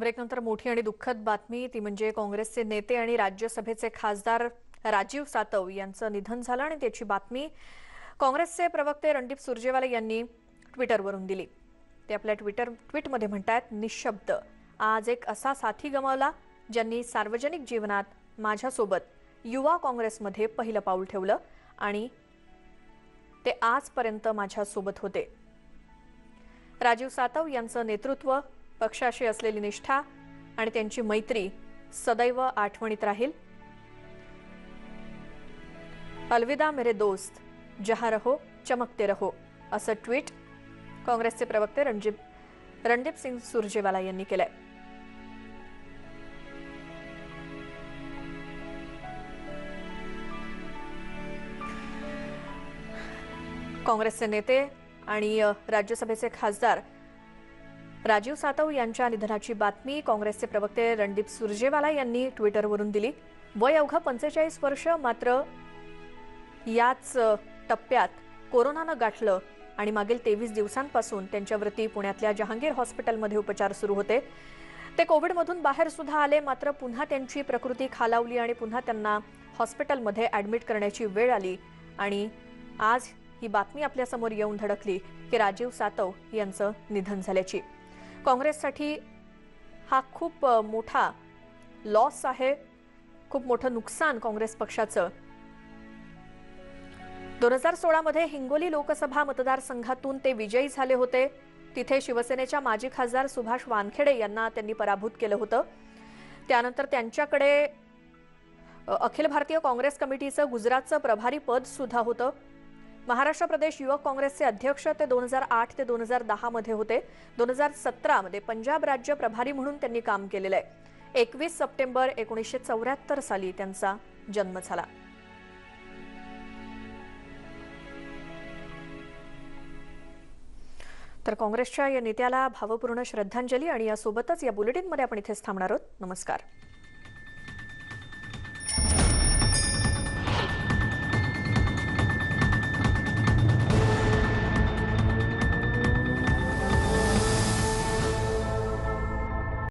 ब्रेकनंतर मोठी आणि दुःखद बातमी ती म्हणजे काँग्रेसचे नेते आणि राज्यसभेचे खासदार राजीव सातव यांचं निधन झालं आणि त्याची बातमी काँग्रेसचे प्रवक्ते रणदीप सुरजेवाले यांनी ट्विटरवरून दिली. ते आपल्या ट्विटर ट्विटमध्ये म्हणतायत निशब्द. आज एक असा साथी गमावला ज्यांनी सार्वजनिक जीवनात माझ्यासोबत युवा काँग्रेसमध्ये पहिलं पाऊल ठेवलं आणि ते आजपर्यंत माझ्यासोबत होते. राजीव सातव यांचं नेतृत्व पक्षाशी असलेली निष्ठा आणि त्यांची मैत्री सदैव आठवणीत राहील. अलविदा मेरे दोस्त जहा रहो चमकते रहो असं ट्विट काँग्रेसचे प्रवक्ते रणजीप रणदीप सिंग सुरजेवाला यांनी केलंय. काँग्रेसचे नेते आणि राज्यसभेचे खासदार राजीव सातव यांच्या निधनाची बातमी काँग्रेसचे प्रवक्ते रणदीप सुरजेवाला यांनी ट्विटरवरून दिली. वय अवघं पंचेचाळीस वर्ष मात्र याच टप्प्यात कोरोनानं गाठलं आणि मागील तेवीस दिवसांपासून त्यांच्यावरती पुण्यातल्या जहांगीर हॉस्पिटलमध्ये उपचार सुरू होते. ते कोविडमधून बाहेर सुद्धा आले मात्र पुन्हा त्यांची प्रकृती खालावली आणि पुन्हा त्यांना हॉस्पिटलमध्ये ॲडमिट करण्याची वेळ आली आणि आज ही बातमी आपल्यासमोर येऊन धडकली की राजीव सातव यांचं निधन झाल्याची. काँग्रेससाठी हा खूप मोठा लॉस आहे. खूप मोठं नुकसान काँग्रेस पक्षाचं. दोन हजार सोळामध्ये हिंगोली लोकसभा मतदारसंघातून ते विजयी झाले होते. तिथे शिवसेनेच्या माजी खासदार सुभाष वानखेडे यांना त्यांनी पराभूत केलं होतं. त्यानंतर त्यांच्याकडे अखिल भारतीय काँग्रेस कमिटीचं गुजरातचं प्रभारी पद सुद्धा होतं. महाराष्ट्र प्रदेश युवक काँग्रेसचे अध्यक्ष ते दोन हजार आठ ते दोन हजार दहामध्ये होते. दोन हजार सतरामध्ये पंजाब राज्य प्रभारी म्हणून त्यांनी काम केलेलं आहे. एकवीस सप्टेंबर एकोणीसशे चौऱ्याहत्तर साली त्यांचा जन्म झाला. तर काँग्रेसच्या या नेत्याला भावपूर्ण श्रद्धांजली आणि यासोबतच या बुलेटिनमध्ये आपण इथेच थांबणार आहोत. नमस्कार.